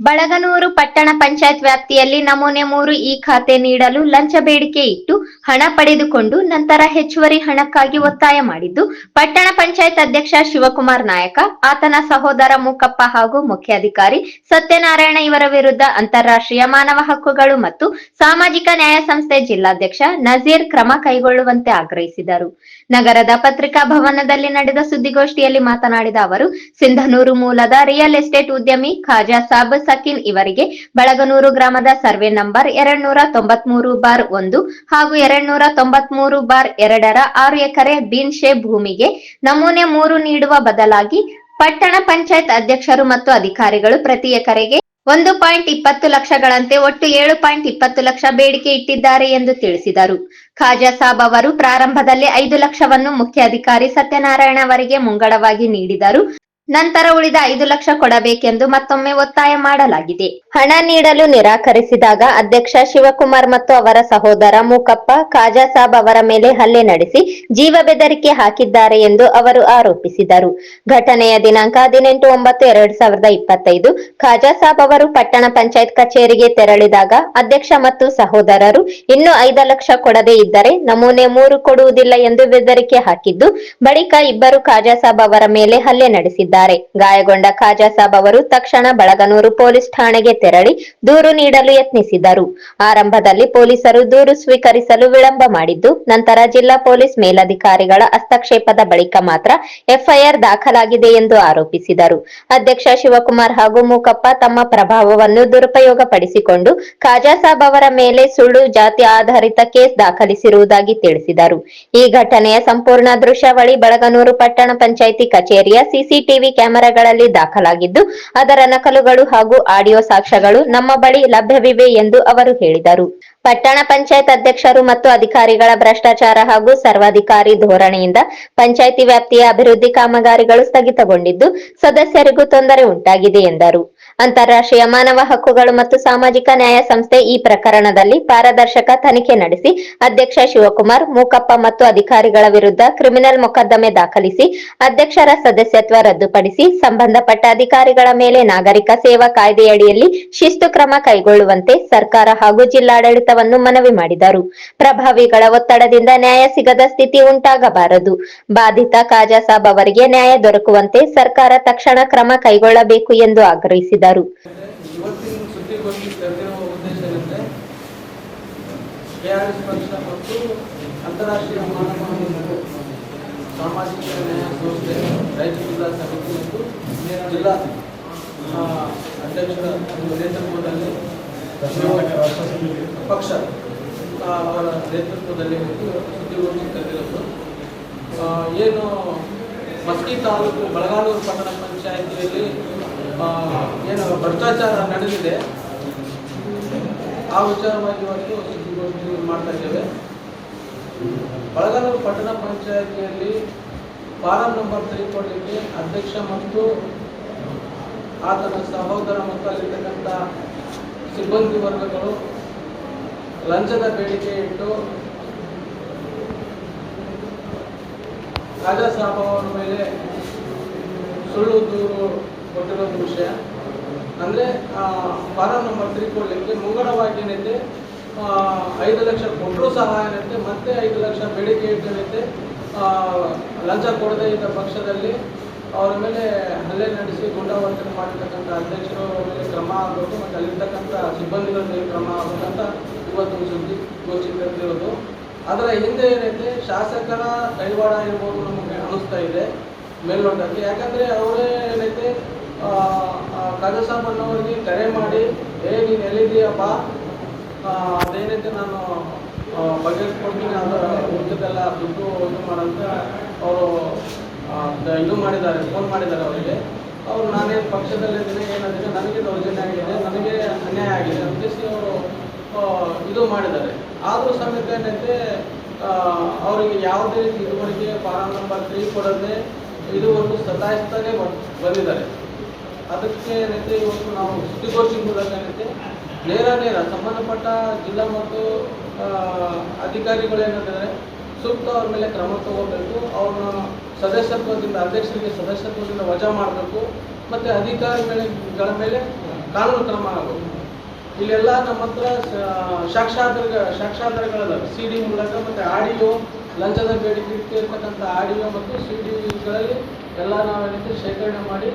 ಬಳಗನೂರು ಪಟ್ಟಣ ಪಂಚಾಯತ್ ವ್ಯಾಪ್ತಿಯಲ್ಲಿ ನಮೂನೆ ಮೂರು ಈ ಖಾತೆ ನೀಡಲು ಲಂಚ ಬೇಡಿಕೆ ಇಟ್ಟು ಹಣ ಪಡೆದುಕೊಂಡು ನಂತರ ಹೆಚ್ಚುವರಿ ಹಣಕ್ಕಾಗಿ ಒತ್ತಾಯ ಮಾಡಿದ್ದು, ಪಟ್ಟಣ ಪಂಚಾಯತ್ ಅಧ್ಯಕ್ಷ ಶಿವಕುಮಾರ್ ನಾಯಕ, ಆತನ ಸಹೋದರ ಮೂಕಪ್ಪ ಹಾಗೂ ಮುಖ್ಯಾಧಿಕಾರಿ ಸತ್ಯನಾರಾಯಣ ಇವರ ವಿರುದ್ಧ ಅಂತಾರಾಷ್ಟ್ರೀಯ ಮಾನವ ಹಕ್ಕುಗಳು ಮತ್ತು ಸಾಮಾಜಿಕ ನ್ಯಾಯ ಸಂಸ್ಥೆ ಜಿಲ್ಲಾಧ್ಯಕ್ಷ ನಜೀರ್ ಕ್ರಮ ಕೈಗೊಳ್ಳುವಂತೆ ಆಗ್ರಹಿಸಿದರು. ನಗರದ ಪತ್ರಿಕಾ ಭವನದಲ್ಲಿ ನಡೆದ ಸುದ್ದಿಗೋಷ್ಠಿಯಲ್ಲಿ ಮಾತನಾಡಿದ ಅವರು, ಸಿಂಧನೂರು ಮೂಲದ ರಿಯಲ್ ಎಸ್ಟೇಟ್ ಉದ್ಯಮಿ ಖಾಜಾ ಸಾಬ್ ಸಕೀನ್ ಇವರಿಗೆ ಬಳಗನೂರು ಗ್ರಾಮದ ಸರ್ವೆ ನಂಬರ್ ಎರಡ್ ನೂರ ತೊಂಬತ್ಮೂರು ಬಾರ್ ಒಂದು ಹಾಗೂ ಎರಡ್ ನೂರ ತೊಂಬತ್ಮೂರು ಬಾರ್ ಎರಡರ ಆರು ಎಕರೆ ಬೀನ್ ಶೇ ಭೂಮಿಗೆ ನಮೂನೆ ಮೂರು ನೀಡುವ ಬದಲಾಗಿ ಪಟ್ಟಣ ಪಂಚಾಯತ್ ಅಧ್ಯಕ್ಷರು ಮತ್ತು ಅಧಿಕಾರಿಗಳು ಪ್ರತಿ ಎಕರೆಗೆ ಒಂದು ಪಾಯಿಂಟ್ ಇಪ್ಪತ್ತು ಲಕ್ಷಗಳಂತೆ ಒಟ್ಟು ಏಳು ಪಾಯಿಂಟ್ ಇಪ್ಪತ್ತು ಲಕ್ಷ ಬೇಡಿಕೆ ಇಟ್ಟಿದ್ದಾರೆ ಎಂದು ತಿಳಿಸಿದರು. ಖಾಜಾ ಸಾಬ್ ಅವರು ಪ್ರಾರಂಭದಲ್ಲಿ ಐದು ಲಕ್ಷವನ್ನು ಮುಖ್ಯಾಧಿಕಾರಿ ಸತ್ಯನಾರಾಯಣ ಅವರಿಗೆ ಮುಂಗಡವಾಗಿ ನೀಡಿದರು. ನಂತರ ಉಳಿದ ಐದು ಲಕ್ಷ ಕೊಡಬೇಕೆಂದು ಮತ್ತೊಮ್ಮೆ ಒತ್ತಾಯ ಮಾಡಲಾಗಿದೆ. ಹಣ ನೀಡಲು ನಿರಾಕರಿಸಿದಾಗ ಅಧ್ಯಕ್ಷ ಶಿವಕುಮಾರ್ ಮತ್ತು ಅವರ ಸಹೋದರ ಮೂಕಪ್ಪ ಖಾಜಾಸಾಬ್ ಅವರ ಮೇಲೆ ಹಲ್ಲೆ ನಡೆಸಿ ಜೀವ ಬೆದರಿಕೆ ಹಾಕಿದ್ದಾರೆ ಎಂದು ಅವರು ಆರೋಪಿಸಿದರು. ಘಟನೆಯ ದಿನಾಂಕ ಹದಿನೆಂಟು ಒಂಬತ್ತು ಎರಡ್ ಸಾವಿರದ ಇಪ್ಪತ್ತೈದು. ಖಾಜಾಸಾಬ್ ಅವರು ಪಟ್ಟಣ ಪಂಚಾಯತ್ ಕಚೇರಿಗೆ ತೆರಳಿದಾಗ ಅಧ್ಯಕ್ಷ ಮತ್ತು ಸಹೋದರರು ಇನ್ನೂ ಐದು ಲಕ್ಷ ಕೊಡದೇ ಇದ್ದರೆ ನಮೂನೆ ಮೂರು ಕೊಡುವುದಿಲ್ಲ ಎಂದು ಬೆದರಿಕೆ ಹಾಕಿದ್ದು, ಬಳಿಕ ಇಬ್ಬರು ಖಾಜಾಸಾಬ್ ಅವರ ಮೇಲೆ ಹಲ್ಲೆ ನಡೆಸಿದ್ದಾರೆ. ಗಾಯಗೊಂಡ ಖಾಜಾ ಸಾಬ್ ಅವರು ತಕ್ಷಣ ಬಳಗನೂರು ಪೊಲೀಸ್ ಠಾಣೆಗೆ ತೆರಳಿ ದೂರು ನೀಡಲು ಯತ್ನಿಸಿದರು. ಆರಂಭದಲ್ಲಿ ಪೊಲೀಸರು ದೂರು ಸ್ವೀಕರಿಸಲು ವಿಳಂಬ ಮಾಡಿದ್ದು, ನಂತರ ಜಿಲ್ಲಾ ಪೊಲೀಸ್ ಮೇಲಧಿಕಾರಿಗಳ ಹಸ್ತಕ್ಷೇಪದ ಬಳಿಕ ಮಾತ್ರ ಎಫ್ಐಆರ್ ದಾಖಲಾಗಿದೆ ಎಂದು ಆರೋಪಿಸಿದರು. ಅಧ್ಯಕ್ಷ ಶಿವಕುಮಾರ್ ಹಾಗೂ ಮೂಕಪ್ಪ ತಮ್ಮ ಪ್ರಭಾವವನ್ನು ದುರುಪಯೋಗಪಡಿಸಿಕೊಂಡು ಖಾಜಾ ಸಾಬ್ ಅವರ ಮೇಲೆ ಸುಳ್ಳು ಜಾತಿ ಆಧಾರಿತ ಕೇಸ್ ದಾಖಲಿಸಿರುವುದಾಗಿ ತಿಳಿಸಿದರು. ಈ ಘಟನೆಯ ಸಂಪೂರ್ಣ ದೃಶ್ಯಾವಳಿ ಬಳಗನೂರು ಪಟ್ಟಣ ಪಂಚಾಯಿತಿ ಕಚೇರಿಯ ಸಿಸಿಟಿವಿ ಕ್ಯಾಮೆರಾಗಳಲ್ಲಿ ದಾಖಲಾಗಿದ್ದು, ಅದರ ನಕಲುಗಳು ಹಾಗೂ ಆಡಿಯೋ ಸಾಕ್ಷ್ಯಗಳು ನಮ್ಮ ಬಳಿ ಲಭ್ಯವಿವೆ ಎಂದು ಅವರು ಹೇಳಿದರು. ಪಟ್ಟಣ ಪಂಚಾಯತ್ ಅಧ್ಯಕ್ಷರು ಮತ್ತು ಅಧಿಕಾರಿಗಳ ಭ್ರಷ್ಟಾಚಾರ ಹಾಗೂ ಸರ್ವಾಧಿಕಾರಿ ಧೋರಣೆಯಿಂದ ಪಂಚಾಯಿತಿ ವ್ಯಾಪ್ತಿಯ ಅಭಿವೃದ್ಧಿ ಕಾಮಗಾರಿಗಳು ಸ್ಥಗಿತಗೊಂಡಿದ್ದು, ಸದಸ್ಯರಿಗೂ ತೊಂದರೆ ಉಂಟಾಗಿದೆ ಎಂದರು. ಅಂತಾರಾಷ್ಟ್ರೀಯ ಮಾನವ ಹಕ್ಕುಗಳು ಮತ್ತು ಸಾಮಾಜಿಕ ನ್ಯಾಯ ಸಂಸ್ಥೆ ಈ ಪ್ರಕರಣದಲ್ಲಿ ಪಾರದರ್ಶಕ ತನಿಖೆ ನಡೆಸಿ, ಅಧ್ಯಕ್ಷ ಶಿವಕುಮಾರ್, ಮೂಕಪ್ಪ ಮತ್ತು ಅಧಿಕಾರಿಗಳ ವಿರುದ್ಧ ಕ್ರಿಮಿನಲ್ ಮೊಕದ್ದಮೆ ದಾಖಲಿಸಿ, ಅಧ್ಯಕ್ಷರ ಸದಸ್ಯತ್ವ ರದ್ದುಪಡಿಸಿ, ಸಂಬಂಧಪಟ್ಟ ಅಧಿಕಾರಿಗಳ ಮೇಲೆ ನಾಗರಿಕ ಸೇವಾ ಕಾಯ್ದೆಯಡಿಯಲ್ಲಿ ಶಿಸ್ತು ಕ್ರಮ ಕೈಗೊಳ್ಳುವಂತೆ ಸರ್ಕಾರ ಹಾಗೂ ಜಿಲ್ಲಾಡಳಿತವನ್ನು ಮನವಿ ಮಾಡಿದರು. ಪ್ರಭಾವಿಗಳ ಒತ್ತಡದಿಂದ ನ್ಯಾಯ ಸಿಗದ ಸ್ಥಿತಿ ಉಂಟಾಗಬಾರದು. ಬಾಧಿತ ಕಾಜಾಸಾಬ್ ಅವರಿಗೆ ನ್ಯಾಯ ದೊರಕುವಂತೆ ಸರ್ಕಾರ ತಕ್ಷಣ ಕ್ರಮ ಕೈಗೊಳ್ಳಬೇಕು ಎಂದು ಆಗ್ರಹಿಸಿದರು. ಮತ್ತು ಸಾಮಾಜಿಕ ಸಂಸ್ಥೆ ರಾಯಚೂರು ಜಿಲ್ಲಾ ಸಮಿತಿ ಮತ್ತು ನೇತೃತ್ವದಲ್ಲಿ ಪಕ್ಷ ಅವರ ನೇತೃತ್ವದಲ್ಲಿ ಸುದ್ದಿಗೋಷ್ಠಿ ಆ, ಏನು ಮಸ್ಕಿ ತಾಲೂಕು ಬಳಗಾನೂರು ಪಟ್ಟಣ ಪಂಚಾಯಿತಿಯಲ್ಲಿ ಏನು ಭ್ರಷ್ಟಾಚಾರ ನಡೆದಿದೆ. ಆ ವಿಚಾರವಾಗಿ ಇವತ್ತು ಸುದ್ದಿಗೋಷ್ಠಿ ಮಾಡ್ತಾ ಇದ್ದೇವೆ. ಬಳಗಾನೂರು ಪಟ್ಟಣ ಪಂಚಾಯಿತಿಯಲ್ಲಿ ಫಾರಂ ನಂಬರ್ ತ್ರೀ ಅಧ್ಯಕ್ಷ ಮತ್ತು ಆತನ ಸಹೋದರ ಮತ್ತು ಅಲ್ಲಿರ್ತಕ್ಕಂಥ ಸಿಬ್ಬಂದಿ ವರ್ಗಗಳು ಲಂಚದ ಬೇಡಿಕೆ ಇಟ್ಟು ರಾಜಸಾಬ್ ಅವರ ಮೇಲೆ ಸುಳ್ಳು ದೂರು ಕೊಟ್ಟಿರೋದು ವಿಷಯ. ಅಂದರೆ ಫಾರಂ ನಂಬರ್ ತ್ರೀ ಕೊಡಲಿಕ್ಕೆ ಮುಂಗಡವಾಗಿ ಏನೈತೆ ಐದು ಲಕ್ಷ ಕೊಟ್ಟರು ಸಹ ಏನೈತೆ, ಮತ್ತೆ ಐದು ಲಕ್ಷ ಬೇಡಿಕೆ ಇಟ್ಟಿರುತ್ತೆ ಲಂಚ ಕೊಡದೆ ಇದ್ದ ಪಕ್ಷದಲ್ಲಿ ಅವರ ಮೇಲೆ ಹಲ್ಲೆ ನಡೆಸಿ ಗುಂಡಾವರ್ತನೆ ಮಾಡಿರ್ತಕ್ಕಂಥ ಅಧ್ಯಕ್ಷರು ಮೇಲೆ ಕ್ರಮ ಆಗ್ಬೋದು ಮತ್ತು ಅಲ್ಲಿರ್ತಕ್ಕಂಥ ಸಿಬ್ಬಂದಿಗಳ ಮೇಲೆ ಕ್ರಮ ಆಗಬೇಕಂತ ಇವತ್ತು ಸುದ್ದಿ ಕರೆದಿರೋದು ಅದರ ಹಿಂದೆ ಏನೈತೆ, ಶಾಸಕರ ಕೈವಾಡ ಇರ್ಬೋದು ನಮಗೆ ಅನಿಸ್ತಾ ಇದೆ ಮೇಲ್ನೋಟಕ್ಕೆ. ಯಾಕಂದ್ರೆ ಅವರೇ ಏನೈತೆ ಕಗಸಾಬಣ್ಣವರಿಗೆ ಕರೆ ಮಾಡಿ, ಏ, ನೀನು ಎಲ್ಲಿದ್ದೀಯಪ್ಪ? ಅದೇನೈತೆ ನಾನು ಬಗೆಹರಿಸ್ಕೊಡ್ತೀನಿ, ಅದರ ಊಟದೆಲ್ಲ ದುಡ್ಡು ಇದು ಮಾಡಂತ. ಅವರು ಇದು ಮಾಡಿದ್ದಾರೆ, ಫೋನ್ ಮಾಡಿದ್ದಾರೆ ಅವರಿಗೆ. ಅವ್ರು, ನಾನೇನು ಪಕ್ಷದಲ್ಲಿದ್ದೀನಿ ಏನಾಗಿದೆ? ನನಗೆ ದೌರ್ಜನ್ಯ ಆಗಿದೆ, ನನಗೆ ಅನ್ಯಾಯ ಆಗಿದೆ. ಅಂತ ಹೇಳಿ ಅವರು ಇದು ಮಾಡಿದ್ದಾರೆ. ಆದರೂ ಸಮೇತ ಏನೈತೆ ಅವರಿಗೆ ಯಾವುದೇ ರೀತಿ ಇದುವರೆಗೆ ಫಾರಂ ನಂಬರ್ ತ್ರೀ ಕೊಡದೆ ಒಂದು ಸತಾಯಿಸ್ತಾನೆ ಬಂದಿದ್ದಾರೆ. ಅದಕ್ಕೆ ಏನೈತೆ ಇವತ್ತು ನಾವು ಸುದ್ದಿಗೋಷ್ಠಿ ಮೂಲಕ ಏನೈತೆ ನೇರ ನೇರ ಸಂಬಂಧಪಟ್ಟ ಜಿಲ್ಲಾ ಮತ್ತು ಆ, ಅಧಿಕಾರಿಗಳು ಏನಿದ್ದಾರೆ ಸೂಕ್ತ ಅವ್ರ ಮೇಲೆ ಕ್ರಮ ತಗೋಬೇಕು ಅವ್ರನ್ನ ಸದಸ್ಯತ್ವದಿಂದ ಅಧ್ಯಕ್ಷರಿಗೆ ಸದಸ್ಯತ್ವದಿಂದ ವಜಾ ಮಾಡಬೇಕು ಮತ್ತು ಅಧಿಕಾರಿಗಳ ಮೇಲೆ ಕಾನೂನು ಕ್ರಮ ಆಗಬೇಕು ಇಲ್ಲೆಲ್ಲ ನಮ್ಮ ಹತ್ರ ಸಾಕ್ಷಾಧಾರ ಸಾಕ್ಷಾಧಾರಗಳಲ್ಲ ಸಿ ಡಿ ಮೂಲಕ ಮತ್ತು ಆಡಿಯೋ ಲಂಚದ ಬೇಡಿಕೆ ಇರ್ತಕ್ಕಂಥ ಆಡಿಯೋ ಮತ್ತು ಸಿ ಡಿಗಳಲ್ಲಿ ಎಲ್ಲ ನಾವು ಶೇಖರಣೆ ಮಾಡಿ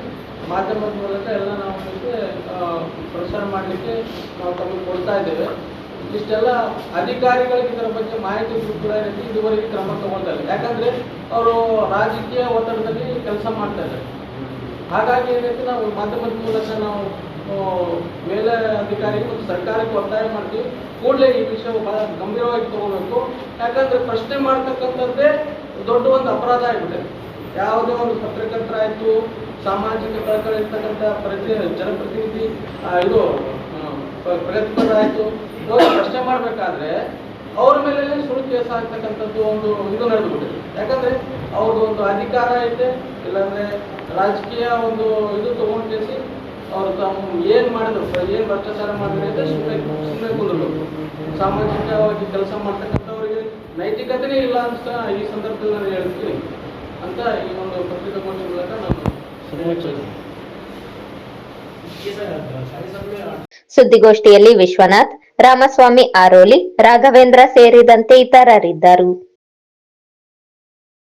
ಮಾಧ್ಯಮದ ಮೂಲಕ ಎಲ್ಲ ನಾವು ಆ, ಪ್ರಸಾರ ಮಾಡಲಿಕ್ಕೆ ನಾವು ತಮಗೆ ಕೊಡ್ತಾ ಇದ್ದೇವೆ. ಇಷ್ಟೆಲ್ಲ ಅಧಿಕಾರಿಗಳಿಗೆ ಇದರ ಬಗ್ಗೆ ಮಾಹಿತಿ ಕೂಡ ಇದುವರೆಗೆ ಕ್ರಮ ತಗೊಳ್ತಾ ಇಲ್ಲ. ಯಾಕಂದ್ರೆ ಅವರು ರಾಜಕೀಯ ಒತ್ತಡದಲ್ಲಿ ಕೆಲಸ ಮಾಡ್ತಾ ಇದ್ದಾರೆ. ಹಾಗಾಗಿ ಏನೈತೆ ನಾವು ಮಾಧ್ಯಮದ ಮೂಲಕ ನಾವು ಮೇಲೆ ಅಧಿಕಾರಿಗೆ ಮತ್ತು ಸರ್ಕಾರಕ್ಕೆ ಒತ್ತಾಯ ಮಾಡ್ತೀವಿ. ಕೂಡಲೇ ಈ ವಿಷಯ ಬಹಳ ಗಂಭೀರವಾಗಿ ತಗೋಬೇಕು. ಯಾಕಂದ್ರೆ ಪ್ರಶ್ನೆ ಮಾಡ್ತಕ್ಕಂಥದ್ದೇ ದೊಡ್ಡ ಒಂದು ಅಪರಾಧ ಆಗಿದೆ. ಯಾವುದೇ ಒಂದು ಪತ್ರಕರ್ತರಾಯ್ತು ಸಾಮಾಜಿಕ ಕಳಕಳಿರ್ತಕ್ಕಂಥ ಪ್ರತಿ ಜನಪ್ರತಿನಿಧಿ ಇದು ಆ, ಪ್ರ- ಪ್ರಗತಿಪರರಾಯ್ತು ಇವಾಗ ಪ್ರಶ್ನೆ ಮಾಡಬೇಕಾದ್ರೆ ಅವ್ರ ಮೇಲೆ ಸುಳ್ಳು ಕೇಸ ಆಗ್ತಕ್ಕಂಥದ್ದು ಒಂದು ಇದು ನಡೆದುಬಿಟ್ಟಿದೆ ಯಾಕಂದ್ರೆ ಅವ್ರದ್ದು ಒಂದು ಅಧಿಕಾರ ಐತೆ ಇಲ್ಲಾಂದ್ರೆ ರಾಜಕೀಯ ಒಂದು ಇದು ತಗೊಂಡು ಕೇಸಿ ಅವ್ರು ತಾವು ಏನ್ ಮಾಡಿದ್ರು ಏನ್ ಭ್ರಷ್ಟಾಚಾರ ಮಾಡಿದ್ರೆ ಅಂತ ಸುಮ್ಮನೆ ಸುಮ್ಮನೆ ಸಾಮಾಜಿಕವಾಗಿ ಕೆಲಸ ಮಾಡ್ತಕ್ಕಂಥವ್ರಿಗೆ ನೈತಿಕತೆನೇ ಇಲ್ಲ ಅಂತ ಈ ಸಂದರ್ಭದಲ್ಲಿ ನಾನು ಹೇಳ್ತೀನಿ. ಅಂತ ಈ ಒಂದು ಸುದ್ದಿಗೋಷ್ಠಿಯಲ್ಲಿ ವಿಶ್ವನಾಥ್ ರಾಮಸ್ವಾಮಿ ಆರೋಲಿ ರಾಘವೇಂದ್ರ ಸೇರಿದಂತೆ ಇತರರಿದ್ದರು.